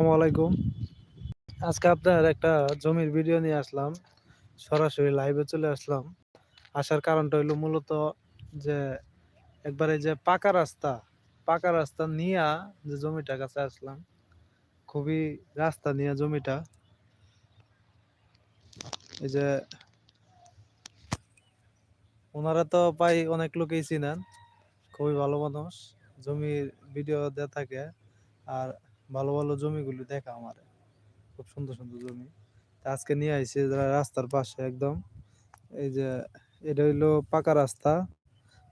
আসসালামু আলাইকুম। আজকে আপনার একটা জমির ভিডিও নিয়ে আসলাম। সরাসরি লাইভে চলে আসলাম। আসার কারণটা হইল মূলত যে একবারে যে পাকা রাস্তা পাকা রাস্তা নিয়ে যে জমিটার কাছে আসলাম, খুবই রাস্তা নিয়ে জমিটা। এই যে ওনারা তো পাই অনেক লোকেই চিনেন, খুবই ভালো মানুষ, জমির ভিডিও দেয়া থাকে। আর ভালো ভালো জমিগুলি দেখা আমার। খুব সুন্দর সুন্দর জমি। আজকে নিয়ে যারা রাস্তার পাশে একদম। এই যে এটা হইল পাকা রাস্তা।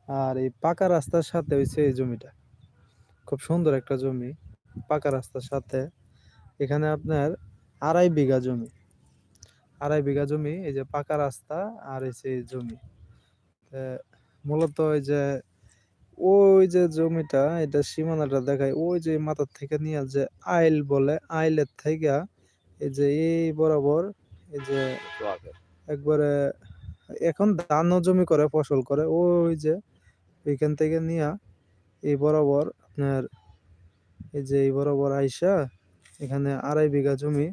আর এই পাকা রাস্তার সাথে হয়েছে এই জমিটা। খুব সুন্দর একটা জমি, পাকা রাস্তার সাথে। এখানে আপনার আড়াই বিঘা জমি। আড়াই বিঘা জমি, এই যে পাকা রাস্তা আর এই জমি। মূলত ওই যে ওই যে জমিটা এটা সীমানাটা দেখায় ওই যে মাথার থেকে নিয়ে যে আইল বলে আইলের থেকে এই যে এই বরাবর এই যে একবারে এখন ধানও জমি করে ফসল করে ওই যে ওইখান থেকে নিয়ে এই বরাবর আপনার এই যে এই বরাবর আইসা এখানে আড়াই বিঘা জমি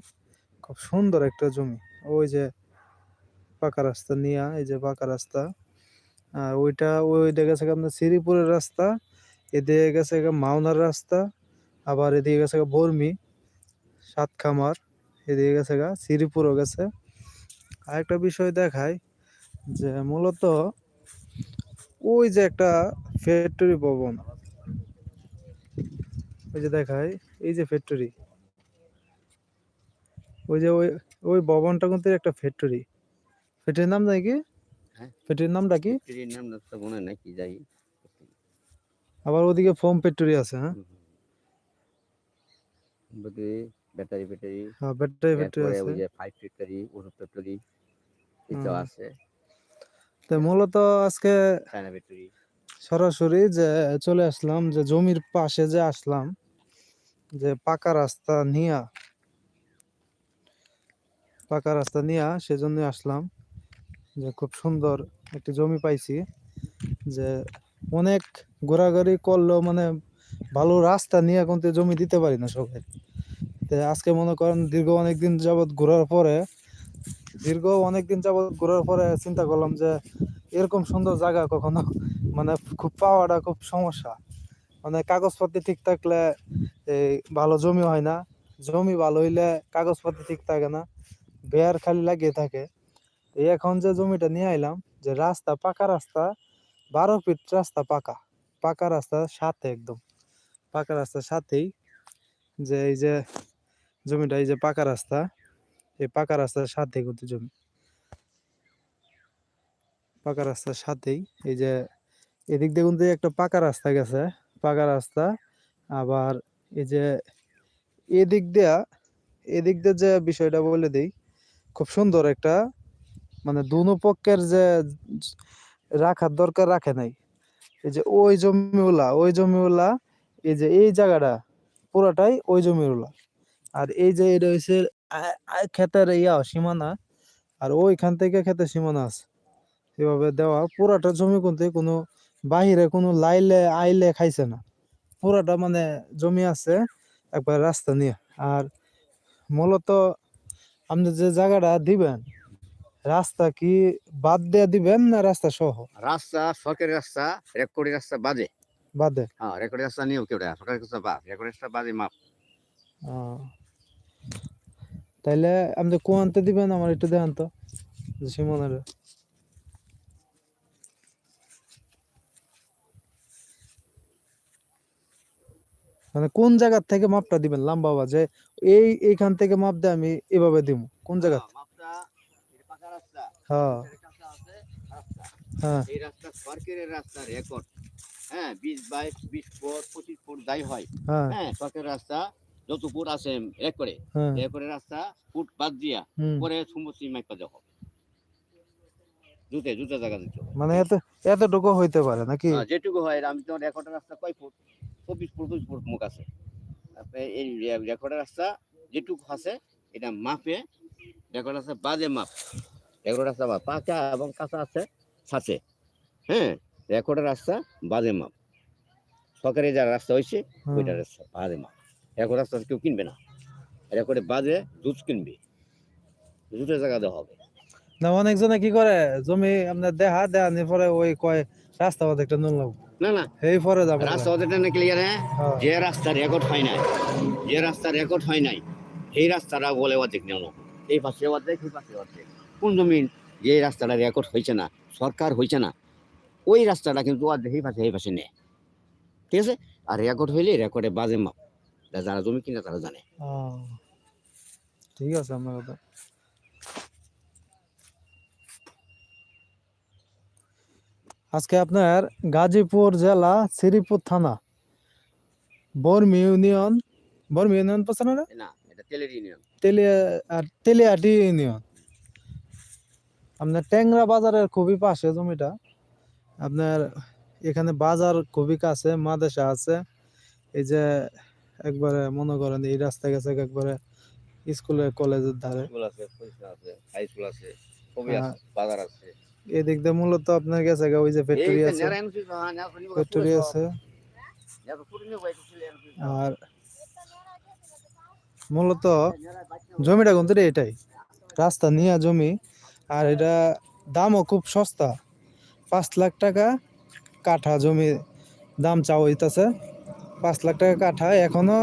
খুব সুন্দর একটা জমি ওই যে পাকা রাস্তা নিয়ে এই যে পাকা রাস্তা। আর ওইটা, ওই দিকে গেছে আপনার শ্রীপুরের রাস্তা, এদিকে গেছে মাওনার রাস্তা, আবার এদিকে গেছে বর্মি সাত খামার এদিকে গেছে গা শ্রীপুরও গেছে আরেকটা বিষয় দেখায় যে মূলত ওই যে একটা ফ্যাক্টরি ভবন, ওই যে দেখায় এই যে ফ্যাক্টরি ওই যে ওই ওই ভবনটা কিন্তু একটা ফ্যাক্টরি ফ্যাক্টরির নাম জানি কি হ্যাঁ? ফ্যাক্টরির নামটা কি? ফ্যাক্টরির নাম তো মনে নাই কি যাই আবার ওদিকে ফোম ফ্যাক্টরি আছে হ্যাঁ? ব্যাটারি ব্যাটারি হ্যাঁ ব্যাটারি এরপরে আছে। ওই যে পাইপ ফ্যাক্টরি ওষুধ ফ্যাক্টরি হুম। আছে। তো মূলত আজকে চায়না ব্যাটারি সরাসরি যে চলে আসলাম যে জমির পাশে যে আসলাম যে পাকা রাস্তা নিয়া পাকা রাস্তা নিয়া সেজন্য আসলাম। যে খুব সুন্দর একটি জমি পাইছি, যে অনেক ঘোরাঘুরি করলেও মানে ভালো রাস্তা নিয়ে কিন্তু জমি দিতে পারি না সবাই। তো আজকে মনে করেন দীর্ঘ অনেক দিন যাবৎ ঘোরার পরে, দীর্ঘ অনেক দিন যাবৎ ঘোরার পরে চিন্তা করলাম যে এরকম সুন্দর জায়গা কখনো মানে খুব পাওয়াটা খুব সমস্যা। মানে কাগজপত্র ঠিক থাকলে এই ভালো জমি হয় না, জমি ভালো হইলে কাগজপত্র ঠিক থাকে না, বেয়ার খালি লাগিয়ে থাকে। এই এখন যে জমিটা নিয়ে আইলাম, যে রাস্তা পাকা রাস্তা, বারো ফিট রাস্তা পাকা পাকা রাস্তার সাথে একদম, পাকা রাস্তার সাথেই যে এই যে জমিটা, এই যে পাকা রাস্তা, এই পাকা রাস্তার সাথে কিন্তু জমি, পাকা রাস্তার সাথেই এই যে এদিক দিয়ে কিন্তু একটা পাকা রাস্তা গেছে, পাকা রাস্তা, আবার এই যে এদিক দিয়া, এদিক দিয়ে যে বিষয়টা বলে দিই, খুব সুন্দর একটা মানে দুনো পক্ষের যে রাখার দরকার রাখে নাই। এই যে ওই জমিওলা ওই জমিওলা এই যে এই জায়গাটা, পুরাটাই ওই জমিওলা আর এই যে এটা ক্ষেতের ইয়া, সীমানা। আর ওইখান থেকে ক্ষেতের সীমানা আছে। এভাবে দেওয়া, পুরাটা জমি কিন্তু কোনো বাহিরে কোনো লাইলে, আইলে খাইছে না। পুরাটা মানে জমি আছে, একবার রাস্তা নিয়ে। আর মূলত আপনি যে জায়গাটা দিবেন রাস্তা কি বাদ দিয়ে দিবেন না রাস্তা সহ? রাস্তা সরকারি রাস্তা রেকর্ডি রাস্তা বাজে বাদে? হ্যাঁ রেকর্ডি রাস্তা নিয়েও কেউ সরকারি রাস্তা বাদ। রেকর্ডি রাস্তা বাজে মাপ। তাইলে আপনি কোয়ান্তে দিবেন আমার একটু দেখান তো সীমানার। মানে কোন জায়গার থেকে মাপটা দিবেন? লম্বা বা যে এই এইখান থেকে মাপ দিয়ে আমি এভাবে দিব কোন জায়গা? হ্যাঁ, মাপটা পাকা রাস্তা হ্যাঁ। আছে হ্যাঁ। এই রাস্তা সরকারের রাস্তা রেকর্ড হ্যাঁ বিশ বাইশ বিশ ফুট পঁচিশ ফুট যাই হয়। হ্যাঁ। হ্যাঁ সরকারের রাস্তা যত ফুট আছে হ্যাঁ। রাস্তা ফুট বাদ দিয়া পরে সমস্ত মাইপা জুতে জুতে জায়গা দিতে মানে এত এতটুকু হইতে পারে নাকি? যেটুকু হয় আমি তো রেকর্ডের রাস্তা কয় ফুট চব্বিশ ফুট পঁচিশ ফুট মুখ আছে। এই রেকর্ডের রাস্তা যেটুকু আছে এটা মাপে রেকর্ড রাস্তা বাজে মাপ। রেকর্ডের রাস্তা পাকা এবং কাঁচা আছে সাথে হ্যাঁ রেকর্ডের রাস্তা বাজে মাপ। সরকারি যা রাস্তা হয়েছে ওইটা রাস্তা বাজে মাপ। রেকর্ড রাস্তা কেউ কিনবে না। রেকর্ডে বাজে দুধ কিনবে। দুধের জায়গা দেওয়া হবে। না অনেকজনে কি করে জমি আপনার দেখা দেখানি পরে ওই কয় রাস্তা একটা নুন লাগবো না না। এই পরে যাব। রাস্তা ওদেরটা না ক্লিয়ার হ্যাঁ। যে রাস্তা রেকর্ড হয় নাই যে রাস্তা রেকর্ড হয় নাই সেই রাস্তাটা বলে অর্ধেক নেও এই পাশে অর্ধেক এই পাশে অর্ধেক। কোন জমিন? যে রাস্তাটা রেকর্ড হয়েছে না সরকার হয়েছে না ওই রাস্তাটা কিন্তু অর্ধেক এই পাশে এই পাশে নেয়। ঠিক আছে? আর রেকর্ড হইলে রেকর্ডে বাজে মাপ। যারা জমি কিনে তারা জানে। ঠিক আছে আপনার কথা। আজকে আপনার গাজীপুর জেলা শ্রীপুর থানা বর্মি ইউনিয়ন বর্মি ইউনিয়ন পছন্দ না না ইউনিয়ন। তেলিয়া তেলিয়াটি ইউনিয়ন। আপনার ট্যাংরা বাজারের খুবই পাশে জমিটা। আপনার এখানে বাজার খুবই কাছে মাদেশা আছে। এই যে একবারে মনে করেন এই রাস্তা গেছে একবারে স্কুলের কলেজের ধারে। হ্যাঁ। এদিক দিয়ে মূলত আপনার গেছে ওই যে ফ্যাক্টরি আছে। ফ্যাক্টরি আছে। আর মূলত জমিটা কিন্তু রে এটাই। রাস্তা নিয়ে জমি আর এটা দামও খুব সস্তা। পাঁচ লাখ টাকা কাঠা জমি দাম চাওয়া হইতাছে। পাঁচ লাখ টাকা কাঠা, এখনও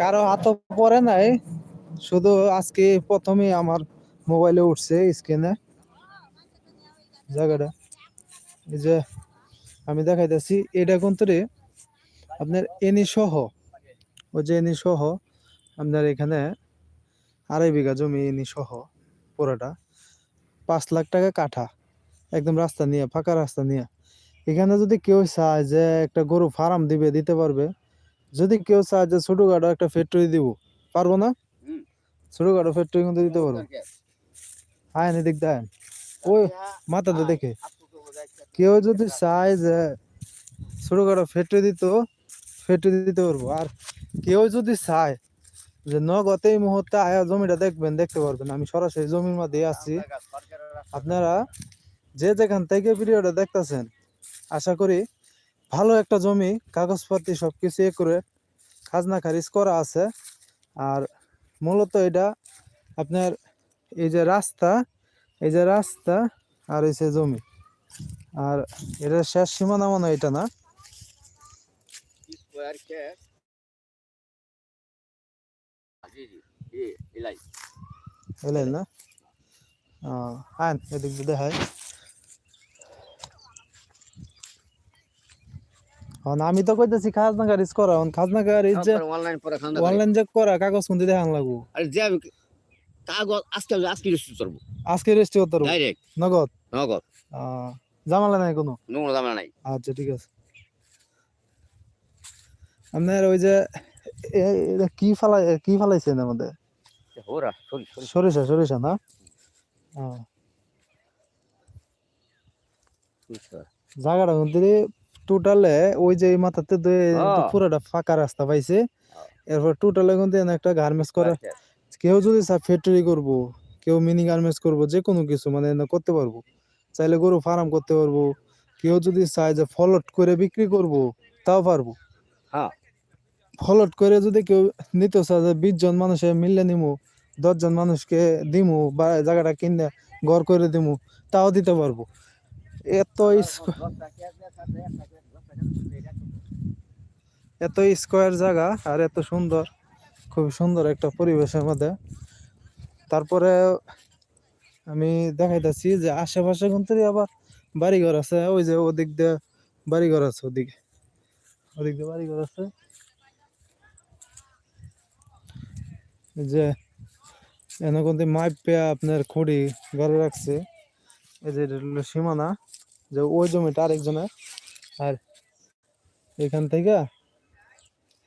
কারও হাত পড়ে নাই। শুধু আজকে প্রথমেই আমার মোবাইলে উঠছে স্ক্রিনে জায়গাটা। এই যে আমি দেখাইতেছি, এটা কিন্তু রে আপনার এনি সহ, ওই যে এনি সহ, আপনার এখানে আড়াই বিঘা জমি এনি সহ পুরোটা। পাঁচ লাখ টাকা কাঠা। একদম রাস্তা নিয়ে ফাঁকা রাস্তা নিয়ে। এখানে যদি কেউ চায় যে একটা গরু ফার্ম দিবে দিতে পারবে। যদি কেউ চায় যে ছোটখাটো একটা ফ্যাক্টরি দিব পারব না। ছোটখাটো ফ্যাক্টরি কিন্তু দিতে পারব। আয়ন এদিক দেন ওই মাথাতে দেখে। কেউ যদি চায় যে ছোটখাটো ফ্যাক্টরি দিত ফ্যাক্টরি দিতে পারব। আর কেউ যদি চায় যে নগদ এই মুহূর্তে আয়া জমিটা দেখবেন দেখতে পারবেন। আমি সরাসরি জমির মধ্যে আছি। আপনারা যে যেখান থেকে ভিডিওটা দেখতেছেন আশা করি ভালো একটা জমি কাগজপাতি সবকিছু এ করে খাজনা খারিজ করা আছে। আর মূলত এটা আপনার এই যে রাস্তা এই যে রাস্তা আর এই যে জমি। আর এটা শেষ সীমানা মনে এটা না? এলাই না? আন এদিক দিয়ে দেখায় হন আমি তো কইতেছি খাজনা খারিজ করা। হন খাজনা খারিজ যে অনলাইন খান অনলাইন যে করা কাগজ কোন দেখান লাগবো। আর যে আমি কাগজ আজকে আজকে রেজিস্ট্রি করব। আজকে রেজিস্ট্রি পারব? ডাইরেক্ট নগদ? নগদ। জামালা নাই কোনো? দাম নাই। আচ্ছা ঠিক আছে। আপনার ওই যে কি ফালাই কি ফালাইছেন আমাদের সরিষা সরিষা না? আহ, মধ্যে টোটালে ওই যে মাথাতে হ্যাঁ। পুরোটা ফাঁকা রাস্তা পাইছে এরপর টোটালে কিন্তু একটা গার্মেন্টস করে আচ্ছা। কেউ যদি ফ্যাক্টরি করব কেউ মিনি গার্মেন্টস করব যে কোনো কিছু মানে করতে পারব চাইলে গরু ফার্ম করতে পারব কেউ যদি চায় যে ফলট করে বিক্রি করব তাও পারব হ্যাঁ। ফলট করে যদি কেউ নিতে চায় যে বিশ জন মানুষে মিললে নিমু দশ জন মানুষকে দিমু বা জায়গাটা কিনে ঘর করে দিমু, তাও দিতে পারব। এত এত স্কোয়ার জায়গা আর এত সুন্দর খুব সুন্দর একটা পরিবেশের মধ্যে। তারপরে আমি দেখাইতেছি যে আশেপাশে কিন্তু আবার বাড়িঘর আছে, ওই যে ওদিক দিয়ে বাড়িঘর আছে ওদিকে। ওদিক দিয়ে বাড়িঘর আছে। যে এনে কিন্তু মাইপ আপনার খুঁড়ি ঘরে রাখছে। এই যে সীমানা, যে ওই জমিটা আরেকজনের। আর এখান থেকে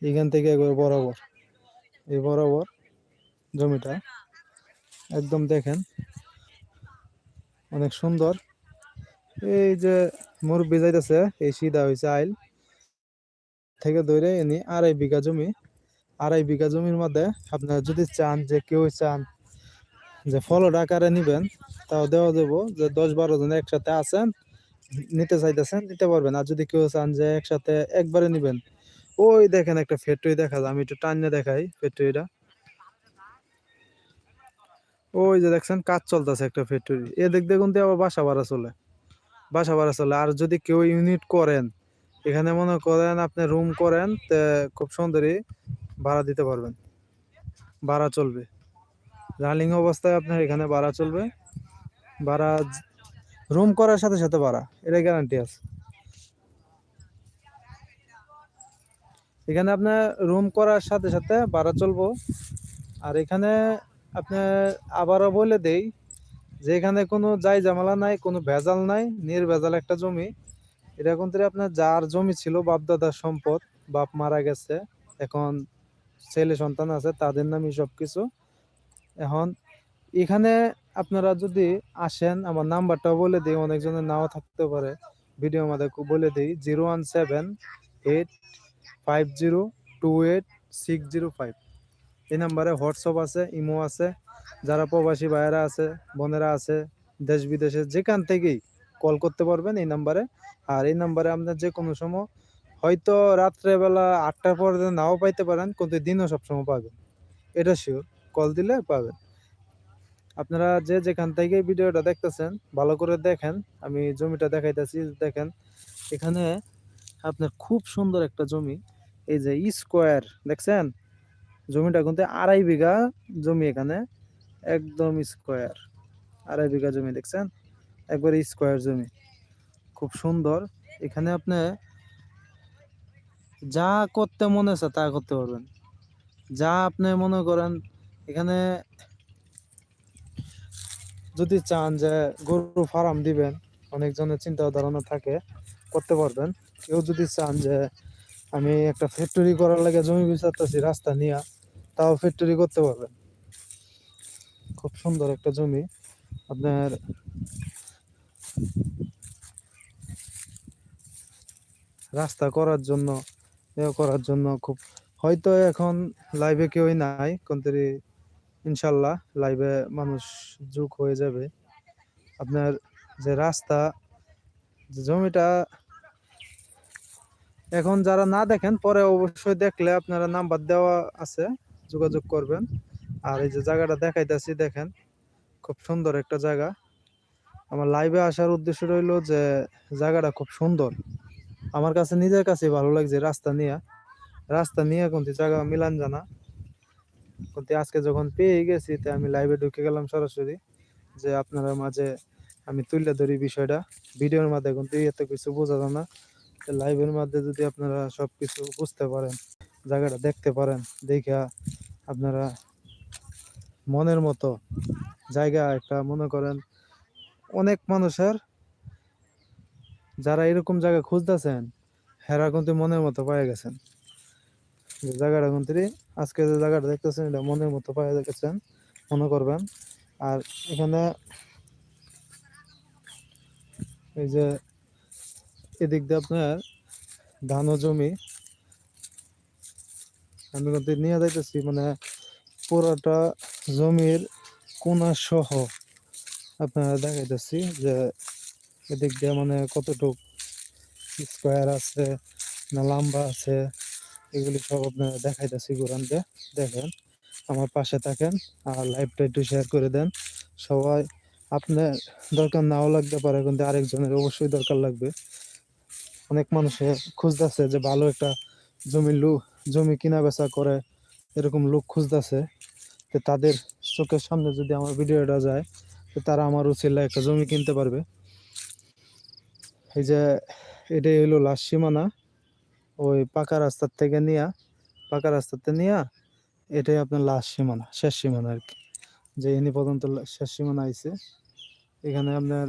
এখান থেকে একবার বরাবর, এই বরাবর জমিটা। একদম দেখেন, অনেক সুন্দর। এই যে মুরব্বি যাইতেছে, এই সিধা হয়েছে আইল। থেকে ধরে এনে আড়াই বিঘা জমি, আড়াই বিঘা জমির মধ্যে আপনারা যদি চান যে কেউ চান যে ফলট আকারে নিবেন, তাও দেওয়া দেবো যে দশ বারো জন একসাথে আছেন, নিতে চাইতেছেন, নিতে পারবেন। আর যদি কেউ চান যে একসাথে একবারে নিবেন, ওই দেখেন একটা ফ্যাক্টরি দেখা যায়, আমি একটু টান্নে দেখাই ফ্যাক্টরিটা ওই যে দেখছেন, কাজ চলতেছে একটা ফ্যাক্টরি এদিক দেখুন দিয়ে আবার বাসা ভাড়া চলে। বাসা ভাড়া চলে। আর যদি কেউ ইউনিট করেন, এখানে মনে করেন আপনি রুম করেন, তে খুব সুন্দরই ভাড়া দিতে পারবেন। ভাড়া চলবে। রানিং অবস্থায় আপনার এখানে ভাড়া চলবে। ভাড়া রুম করার সাথে সাথে ভাড়া এটা গ্যারান্টি আছে। এখানে আপনার রুম করার সাথে সাথে ভাড়া চলবো। আর এখানে আপনার আবারও বলে দেই যে এখানে কোনো যাই জামালা নাই, কোনো ভেজাল নাই, নির্ভেজাল একটা জমি। এখন থেকে আপনার যার জমি ছিল, বাপদাদার সম্পদ, বাপ মারা গেছে, এখন ছেলে সন্তান আছে, তাদের নামই সব কিছু এখন এখানে আপনারা যদি আসেন, আমার নাম্বারটাও বলে দিই, অনেকজনের নাও থাকতে পারে। ভিডিও আমাদের বলে দিই, zero one seven eight five zero two eight six zero five. এই নাম্বারে হোয়াটসঅ্যাপ আছে, ইমো আছে। যারা প্রবাসী ভাইয়েরা আছে, বোনেরা আছে, দেশ বিদেশে, যেখান থেকেই কল করতে পারবেন এই নাম্বারে। আর এই নাম্বারে আপনার যে কোনো সময় হয়তো রাত্রেবেলা আটটার পর নাও পাইতে পারেন, কিন্তু দিনও সবসময় পাবেন। এটা শিওর কল দিলে পাবেন আপনারা যে যেখান থেকে ভিডিওটা দেখতেছেন, ভালো করে দেখেন। আমি জমিটা দেখাইতেছি, দেখেন। এখানে আপনার খুব সুন্দর একটা জমি। এই যে স্কোয়ার, দেখছেন? জমিটা কিন্তু আড়াই বিঘা জমি এখানে। একদম স্কোয়ার। আড়াই বিঘা জমি, দেখছেন? একবারে স্কোয়ার জমি। খুব সুন্দর। এখানে আপনি যা করতে মনে আছে তা করতে পারবেন। যা আপনি মনে করেন এখানে যদি চান যে গরু ফার্ম দিবেন, অনেকজনের চিন্তা ধারণা থাকে, করতে পারবেন। কেউ যদি চান যে আমি একটা ফ্যাক্টরি করার লাগে জমি বিচারতেছি, রাস্তা নিয়ে, তাও ফ্যাক্টরি করতে পারবেন। খুব সুন্দর একটা জমি। আপনার রাস্তা করার জন্য, এ করার জন্য খুব, হয়তো এখন লাইভে কেউই নাই কিন্তু ইনশাল্লাহ লাইভে মানুষ যোগ হয়ে যাবে। আপনার যে রাস্তা, যে জমিটা, এখন যারা না দেখেন, পরে অবশ্যই দেখলে আপনারা নাম্বার দেওয়া আছে, যোগাযোগ করবেন। আর এই যে জায়গাটা দেখাইতেছি, দেখেন, খুব সুন্দর একটা জায়গা। আমার লাইভে আসার উদ্দেশ্য রইল যে জায়গাটা খুব সুন্দর। আমার কাছে, নিজের কাছে ভালো লাগছে রাস্তা নিয়ে। রাস্তা নিয়ে কিন্তু জায়গা মিলান জানা। কিন্তু আজকে যখন পেয়ে গেছি তাই আমি লাইভে ঢুকে গেলাম সরাসরি যে আপনারা মাঝে আমি তুলে ধরি বিষয়টা। ভিডিওর মাধ্যমে কিন্তু এত কিছু বোঝা যায় না লাইভের মধ্যে যদি আপনারা সব কিছু বুঝতে পারেন, জায়গাটা দেখতে পারেন, দেখা আপনারা মনের মতো জায়গা একটা মনে করেন, অনেক মানুষের যারা এরকম জায়গা খুঁজতেছেন, হেরা কিন্তু মনের মতো পেয়ে গেছেন। জায়গাটা কিন্তু আজকে যে জায়গাটা দেখতেছেন, এটা মনের মতো পায়ে গেছেন মনে করবেন। আর এখানে এই যে এদিক দিয়ে আপনার ধানও জমি, আমি কিন্তু নিয়ে যাইতেছি মানে পুরোটা জমির কোনা সহ আপনারা দেখাইতেছি যে এদিক দিয়ে মানে কতটুক স্কোয়ার আছে না লম্বা আছে। এগুলি সব আপনারা দেখাইতেছি দিয়ে দেখেন, আমার পাশে থাকেন আর লাইভটা একটু শেয়ার করে দেন। সবাই আপনার দরকার নাও লাগতে পারে, কিন্তু আরেকজনের অবশ্যই দরকার লাগবে। অনেক মানুষে খুঁজতেছে যে ভালো একটা জমি লু, জমি কিনা বেচা করে এরকম লোক খুঁজতেছে। তো তাদের চোখের সামনে যদি আমার ভিডিওটা যায়, তো তারা আমার উচিল্লা একটা জমি কিনতে পারবে। এই যে, এটাই হলো লাস্ট সীমানা। ওই পাকা রাস্তার থেকে নিয়া, পাকা রাস্তাতে নিয়া, এটাই আপনার লাস্ট সীমানা, শেষ সীমানা আর কি। যে এনি পর্যন্ত শেষ সীমানা আইছে, এখানে আপনার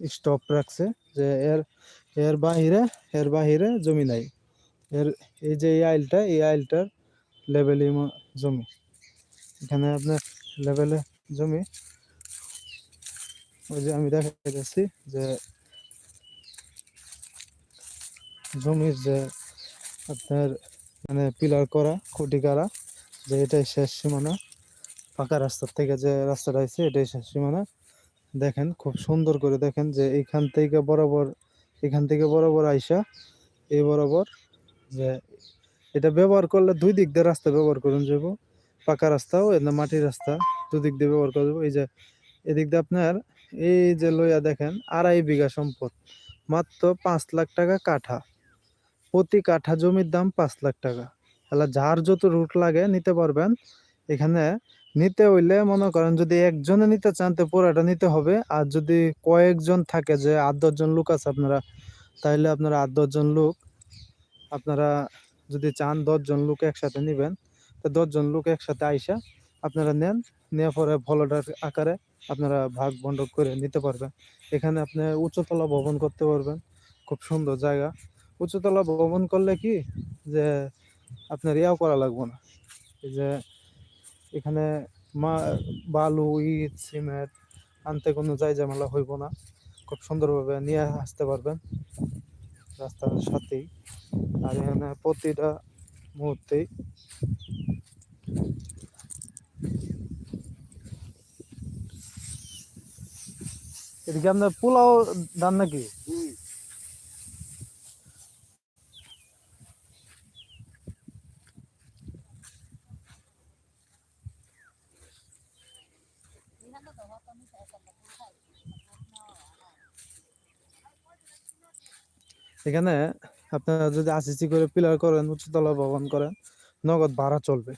স্টপ রাখছে যে এর এর বাহিরে এর বাহিরে জমি নাই। এর, এই যে এই আইলটা, এই আইলটার লেভেলই জমি। এখানে আপনার লেভেলে জমি। ওই যে আমি দেখা যাচ্ছি যে জমির যে আপনার মানে পিলার করা, খুঁটি করা যে এটাই শেষ সীমানা। পাকা রাস্তার থেকে যে রাস্তাটা আছে এটাই শেষ সীমানা। দেখেন, খুব সুন্দর করে দেখেন যে এইখান থেকে বরাবর, এখান থেকে বরাবর আইসা এই বরাবর যে এটা ব্যবহার করলে দুই দিক দিয়ে রাস্তা ব্যবহার করুন যাব পাকা রাস্তাও এর মাটির রাস্তা, দুদিক দিয়ে ব্যবহার করা যাবে এই যে, এদিক দিয়ে আপনার, এই যে লইয়া দেখেন, আড়াই বিঘা সম্পদ। মাত্র পাঁচ লাখ টাকা কাঠা। প্রতি কাঠা জমির দাম পাঁচ লাখ টাকা। তাহলে যার যত রুট লাগে নিতে পারবেন। এখানে নিতে হইলে মনে করেন যদি একজনে নিতে চান তো পুরাটা নিতে হবে। আর যদি কয়েকজন থাকে যে আট দশজন লোক আছে আপনারা, তাহলে আপনারা আট দশজন লোক, আপনারা যদি চান দশজন লোক একসাথে নেবেন, তো দশজন লোক একসাথে আইসা আপনারা নেন। নেওয়ার পরে ভলডার আকারে আপনারা ভাগ বন্টন করে নিতে পারবেন। এখানে আপনি উচ্চতলা ভবন করতে পারবেন। খুব সুন্দর জায়গা। উচ্চতলা ভ্রমণ করলে কি যে আপনার ইয়াও করা লাগবে না? যে এখানে মা, বালু, ইট, সিমেন্ট আনতে কোনো যাই ঝামেলা হইব না। খুব সুন্দরভাবে নিয়ে আসতে পারবেন রাস্তার সাথেই। আর এখানে প্রতিটা মুহূর্তেই এদিকে আপনার পোলাও দান নাকি? এখানে আপনারা যদি আশিসি করে পিলার করেন, উচ্চতলা ভবন করেন, নগদ ভাড়া চলবে।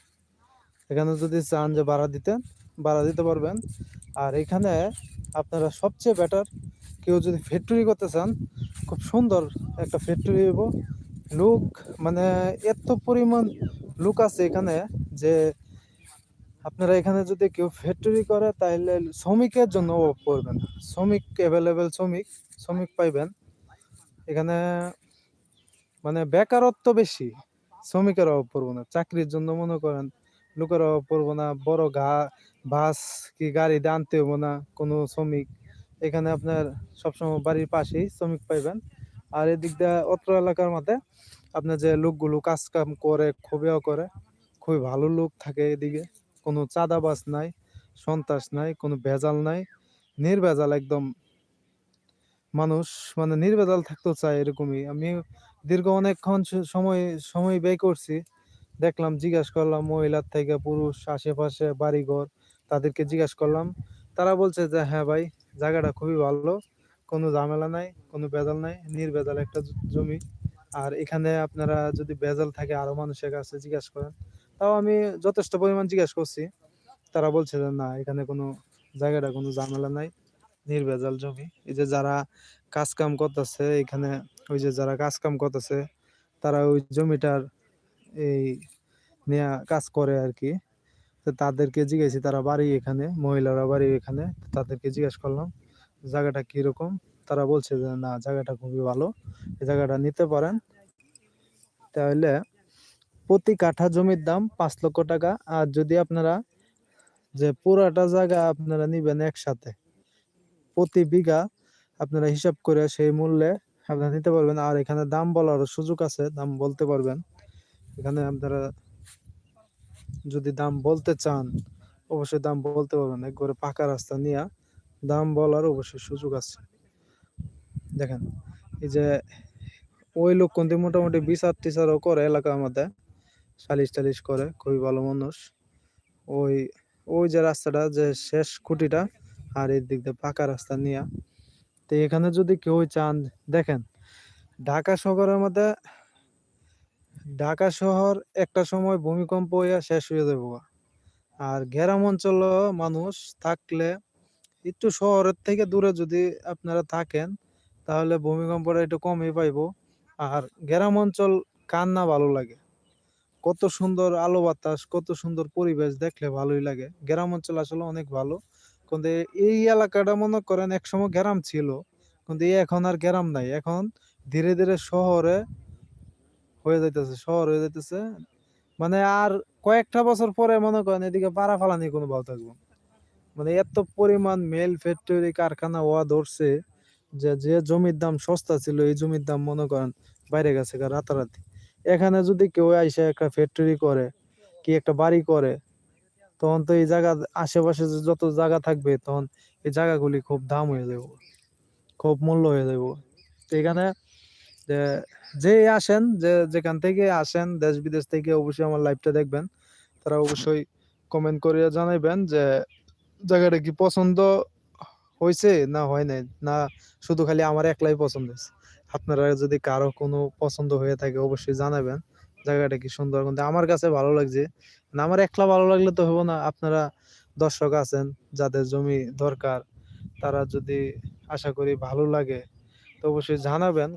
এখানে যদি চান যে ভাড়া দিতেন, ভাড়া দিতে পারবেন। আর এখানে আপনারা সবচেয়ে বেটার কেউ যদি ফ্যাক্টরি করতে চান, খুব সুন্দর একটা ফ্যাক্টরি হইব। লোক মানে এত পরিমাণ লোক আছে এখানে যে আপনারা এখানে যদি কেউ ফ্যাক্টরি করে তাহলে শ্রমিকের জন্য অভাব পড়বেন না। শ্রমিক অ্যাভেলেবেল শ্রমিক শ্রমিক পাইবেন। এখানে মানে বেকারত্ব বেশি, শ্রমিকের অভাব পড়ব না, চাকরির জন্য মনে করেন লোকের অভাব পড়ব না, বড় ঘা, বাস কি গাড়ি আনতে হব না, কোনো শ্রমিক। এখানে আপনার সবসময় বাড়ির পাশেই শ্রমিক পাইবেন। আর এদিক দিয়ে অত্র এলাকার মধ্যে আপনার যে লোকগুলো কাজ কাম করে খুবইও করে, খুবই ভালো লোক থাকে এদিকে। কোনো চাঁদাবাজ নাই, সন্ত্রাস নাই, কোনো ভেজাল নাই, নির্ভেজাল একদম। মানুষ মানে নির্ভেজাল থাকতে চায় এরকমই। আমি দীর্ঘ অনেকক্ষণ সময় সময় ব্যয় করছি। দেখলাম, জিজ্ঞাসা করলাম, মহিলার থেকে পুরুষ, আশেপাশে বাড়িঘর, তাদেরকে জিজ্ঞাসা করলাম। তারা বলছে যে হ্যাঁ ভাই, জায়গাটা খুবই ভালো। কোনো ঝামেলা নাই, কোনো ভেজাল নাই নির্ভেজাল একটা জমি। আর এখানে আপনারা যদি ভেজাল থাকে আরও মানুষের কাছে জিজ্ঞাসা করেন। তাও আমি যথেষ্ট পরিমাণ জিজ্ঞাসা করছি। তারা বলছে যে, না, এখানে কোনো জায়গাটা কোনো ঝামেলা নাই। নির্ভেজাল জমি। এই যে যারা কাজ কাম করতেছে, এখানে ওই যে যারা কাজ কাম করতেছে, তারা ওই জমিটার এই নিয়ে কাজ করে আর কি তো তাদেরকে জিজ্ঞেসি, তারা বাড়ি এখানে, মহিলারা বাড়ি এখানে তাদেরকে জিজ্ঞেস করলাম, জায়গাটা কীরকম তারা বলছে যে, না, জায়গাটা খুবই ভালো এই জায়গাটা নিতে পারেন। তাহলে প্রতি কাঠা জমির দাম পাঁচ লক্ষ টাকা। আর যদি আপনারা যে পুরাটা জায়গা আপনারা নিবেন একসাথে প্রতি বিঘা আপনারা হিসাব করে সেই মূল্যে আপনারা নিতে পারবেন। আর এখানে দাম বলার সুযোগ আছে, দাম বলতে পারবেন। এখানে আপনারা যদি দাম বলতে চান, অবশ্যই দাম বলতে পারবেন। একবারে পাকা রাস্তা নিয়ে দাম বলার অবশ্যই সুযোগ আছে। দেখেন, এই যে ওই লোক কিন্তু মোটামুটি বিচার টিচারও করে এলাকার মধ্যে সালিশ টালিশ করে, খুবই ভালো মানুষ। ওই ওই যে রাস্তাটা যে শেষ খুঁটিটা আর এই দিক দিয়ে পাকা রাস্তা নিয়ে। তো এখানে যদি কেউ চান, দেখেন, ঢাকা শহরের মধ্যে, ঢাকা শহর একটা সময় ভূমিকম্প হইয়া শেষ হয়ে যাব আর গ্রাম অঞ্চল মানুষ থাকলে, একটু শহরের থেকে দূরে যদি আপনারা থাকেন, তাহলে ভূমিকম্পটা একটু কমই পাইবো। আর গ্রাম অঞ্চল কার না ভালো লাগে। কত সুন্দর আলো বাতাস, কত সুন্দর পরিবেশ দেখলে ভালোই লাগে। গ্রাম অঞ্চল আসলে অনেক ভালো। কিন্তু এই এলাকাটা মনে করেন একসময় গ্রাম ছিল, কিন্তু এখন আর গ্রাম নাই। এখন ধীরে ধীরে শহরে হয়ে যাইতেছে, শহর হয়ে যাইতেছে। মানে আর কয়েকটা বছর পরে মনে করেন এদিকে পাড়া ফালানি কোনো ভালো থাকব। মানে এত পরিমাণ মেল ফ্যাক্টরি, কারখানা হওয়া ধরছে যে যে জমির দাম সস্তা ছিল, এই জমির দাম মনে করেন বাইরে গেছে রাতারাতি। এখানে যদি কেউ আইসা একটা ফ্যাক্টরি করে, কি একটা বাড়ি করে তখন তো এই জায়গা আশেপাশে যত জায়গা থাকবে, তখন এই জায়গাগুলি খুব দাম হয়ে যাব, খুব মূল্য হয়ে যাব। তো এখানে, যে যে আসেন, যে, যেখান থেকে আসেন, দেশ বিদেশ থেকে অবশ্যই আমার লাইভটা দেখবেন। তারা অবশ্যই কমেন্ট করে জানাইবেন যে, জায়গাটা কি পছন্দ হয়েছে না হয় নাই? না, শুধু খালি আমার একলাই পছন্দ হয়েছে আপনারা যদি কারও কোনো পছন্দ হয়ে থাকে, অবশ্যই জানাবেন জায়গাটা কি সুন্দর। কিন্তু আমার কাছে ভালো লাগছে না, আমার একলা ভালো লাগলে তো হব না। আপনারা দর্শক আছেন, যাদের জমি দরকার, তারা যদি আশা করি ভালো লাগে, তো অবশ্যই জানাবেন।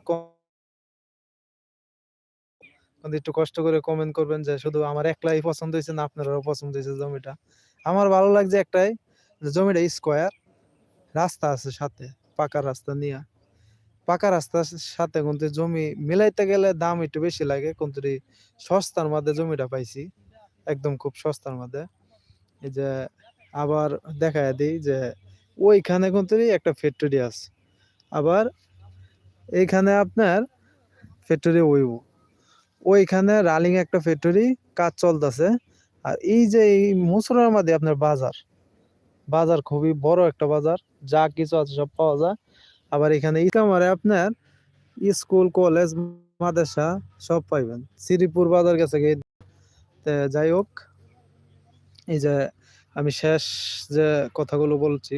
একটু কষ্ট করে কমেন্ট করবেন যে, শুধু আমার একলাই পছন্দ হয়েছে না আপনারাও পছন্দ হয়েছে জমিটা? আমার ভালো লাগছে একটাই জমিটা স্কোয়ার রাস্তা আছে সাথে, পাকা রাস্তা নিয়ে। পাকা রাস্তার সাথে কিন্তু জমি মিলাইতে গেলে দাম একটু বেশি লাগে, কিন্তু সস্তার মধ্যে জমিটা পাইছি। একদম খুব সস্তার মধ্যে। এই যে আবার দেখায় দিই যে ওইখানে কিন্তু একটা ফ্যাক্টরি আছে। আবার এইখানে আপনার ফ্যাক্টরি ওইব ওইখানে রালিং একটা ফ্যাক্টরি কাজ চলতেছে। আর এই যে এই মুসুরার মধ্যে আপনার বাজার বাজার খুবই বড় একটা বাজার, যা কিছু আছে সব পাওয়া যায়। আবার এখানে ইকামারে আপনার স্কুল কলেজ মাদ্রাসা সব পাইবেন। শ্রীপুর বাজার গেছে যাই হোক, এই যে আমি শেষ যে কথাগুলো বলছি,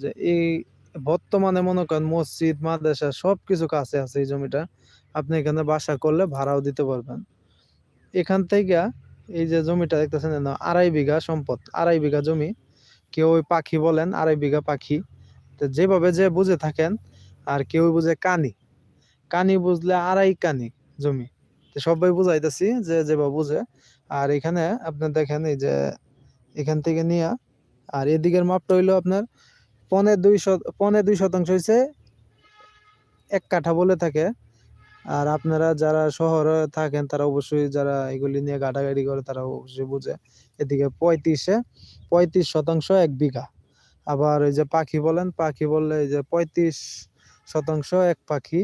যে এই বর্তমানে মনে করেন মসজিদ, মাদ্রাসা সব কিছু কাছে আছে এই জমিটা, আপনি এখানে বাসা করলে ভাড়াও দিতে পারবেন। এখান থেকে এই যে জমিটা দেখতেছেন আড়াই বিঘা সম্পদ, আড়াই বিঘা জমি, কেউ ওই পাখি বলেন, আড়াই বিঘা পাখি, তো যেভাবে যে বুঝে থাকেন, আর কেউ বুঝে কানি কানি বুঝলে আড়াই কানি জমি সবাই বুঝাইতেছি যে যেভাবে বুঝে আর এখানে আপনার দেখেন এই যে এখান থেকে নিয়ে, আর এদিকের মাপটা হইল আপনার পনেরো দুই শত পনে দুই শতাংশ হয়েছে এক কাঠা বলে থাকে। আর আপনারা যারা শহরে থাকেন, তারা অবশ্যই যারা এগুলি নিয়ে গাড়াগাড়ি করে, তারা অবশ্যই বুঝে। এদিকে পঁয়ত্রিশে, পঁয়ত্রিশ শতাংশ এক বিঘা। আবার ওই যে পাখি বলেন, পাখি বললে এই যে পঁয়ত্রিশ শতাংশ এক পাখি।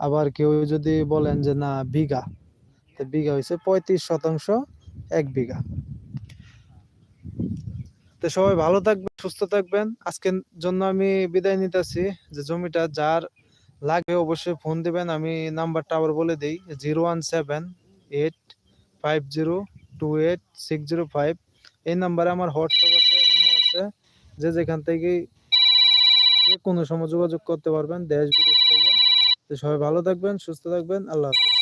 আবার কেউ যদি বলেন যে না, বিঘা, তো বিঘা হয়েছে পঁয়ত্রিশ শতাংশ এক বিঘা। তো সবাই ভালো থাকবেন, সুস্থ থাকবেন। আজকের জন্য আমি বিদায় নিতেছি। যে জমিটা যার লাগবে অবশ্যই ফোন দিবেন। আমি নাম্বারটা আবার বলে দিই zero one seven eight five zero two eight six zero five এই নাম্বারে আমার হোয়াটসঅ্যাপ আছে, ইমো আছে। যে যেখান থেকে যে কোনো সময় যোগাযোগ করতে পারবেন দেশ বিদেশ থেকে। তো সবাই ভালো থাকবেন, সুস্থ থাকবেন। আল্লাহ হাফিজ।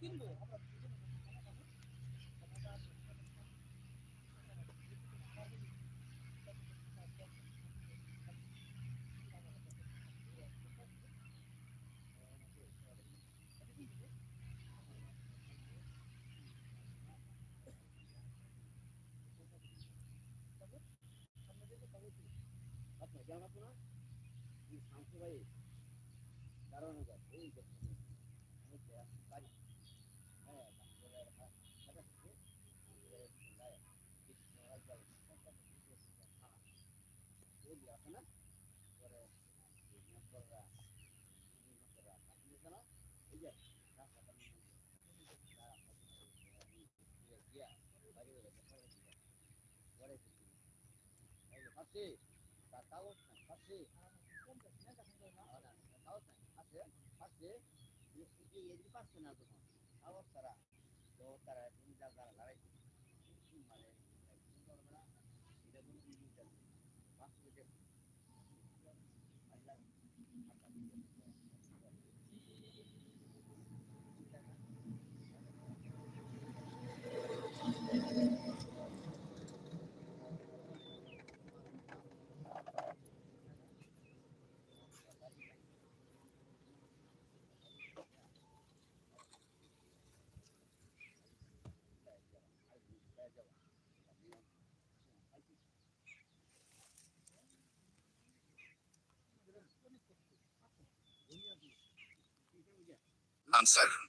কিনবো আচ্ছা জানা শোনা শান্ত ভাই দাঁড়ানো যায় এই আছে তার কাগজ নাই আছে কাগজ নাই আছে আছে এদিকে পাচ্ছে না তখন কাগজ তারা তো তারা তুমি যা যারা দাঁড়াইছে Answer.